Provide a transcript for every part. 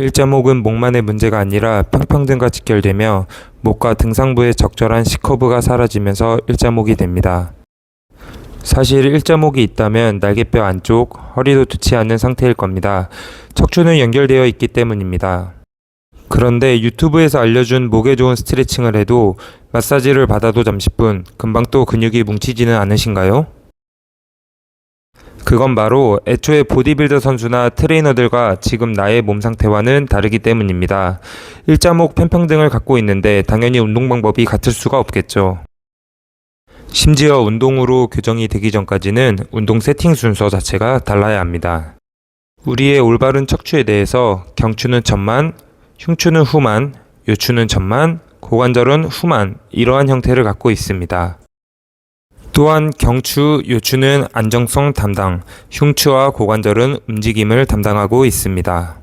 일자목은 목만의 문제가 아니라 평평등과 직결되며 목과 등상부의 적절한 C커브가 사라지면서 일자목이 됩니다. 사실 일자목이 있다면 날개뼈 안쪽, 허리도 좋지 않은 상태일 겁니다. 척추는 연결되어 있기 때문입니다. 그런데 유튜브에서 알려준 목에 좋은 스트레칭을 해도 마사지를 받아도 잠시뿐 금방 또 근육이 뭉치지는 않으신가요? 그건 바로 애초에 보디빌더 선수나 트레이너들과 지금 나의 몸 상태와는 다르기 때문입니다. 일자목 편평등을 갖고 있는데 당연히 운동 방법이 같을 수가 없겠죠. 심지어 운동으로 교정이 되기 전까지는 운동 세팅 순서 자체가 달라야 합니다. 우리의 올바른 척추에 대해서 경추는 전만, 흉추는 후만, 요추는 전만, 고관절은 후만 이러한 형태를 갖고 있습니다. 또한 경추, 요추는 안정성 담당, 흉추와 고관절은 움직임을 담당하고 있습니다.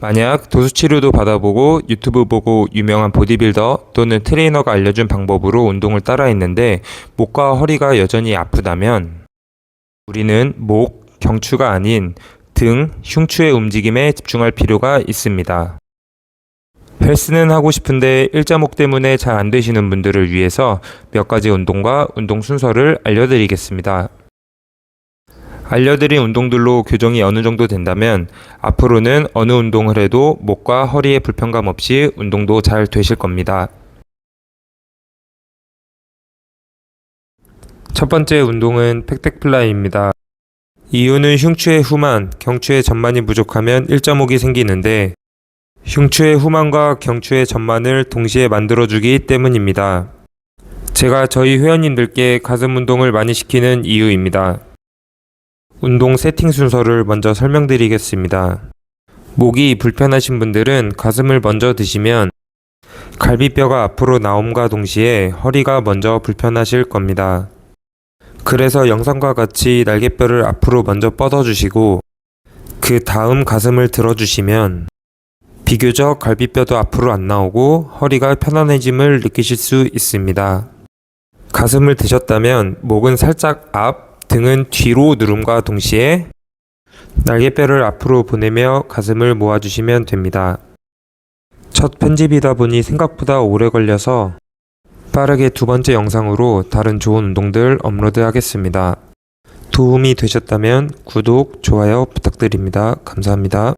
만약 도수치료도 받아보고 유튜브 보고 유명한 보디빌더 또는 트레이너가 알려준 방법으로 운동을 따라 했는데 목과 허리가 여전히 아프다면 우리는 목, 경추가 아닌 등, 흉추의 움직임에 집중할 필요가 있습니다. 헬스는 하고 싶은데 일자목 때문에 잘 안 되시는 분들을 위해서 몇 가지 운동과 운동 순서를 알려드리겠습니다. 알려드린 운동들로 교정이 어느 정도 된다면 앞으로는 어느 운동을 해도 목과 허리에 불편감 없이 운동도 잘 되실 겁니다. 첫 번째 운동은 팩덱플라이입니다. 이유는 흉추의 후만, 경추의 전만이 부족하면 일자목이 생기는데 흉추의 후만과 경추의 전만을 동시에 만들어주기 때문입니다. 제가 저희 회원님들께 가슴 운동을 많이 시키는 이유입니다. 운동 세팅 순서를 먼저 설명드리겠습니다. 목이 불편하신 분들은 가슴을 먼저 드시면 갈비뼈가 앞으로 나옴과 동시에 허리가 먼저 불편하실 겁니다. 그래서 영상과 같이 날개뼈를 앞으로 먼저 뻗어주시고 그 다음 가슴을 들어주시면 비교적 갈비뼈도 앞으로 안 나오고 허리가 편안해짐을 느끼실 수 있습니다. 가슴을 드셨다면 목은 살짝 앞, 등은 뒤로 누름과 동시에 날개뼈를 앞으로 보내며 가슴을 모아주시면 됩니다. 첫 편집이다 보니 생각보다 오래 걸려서 빠르게 두 번째 영상으로 다른 좋은 운동들 업로드 하겠습니다. 도움이 되셨다면 구독, 좋아요 부탁드립니다. 감사합니다.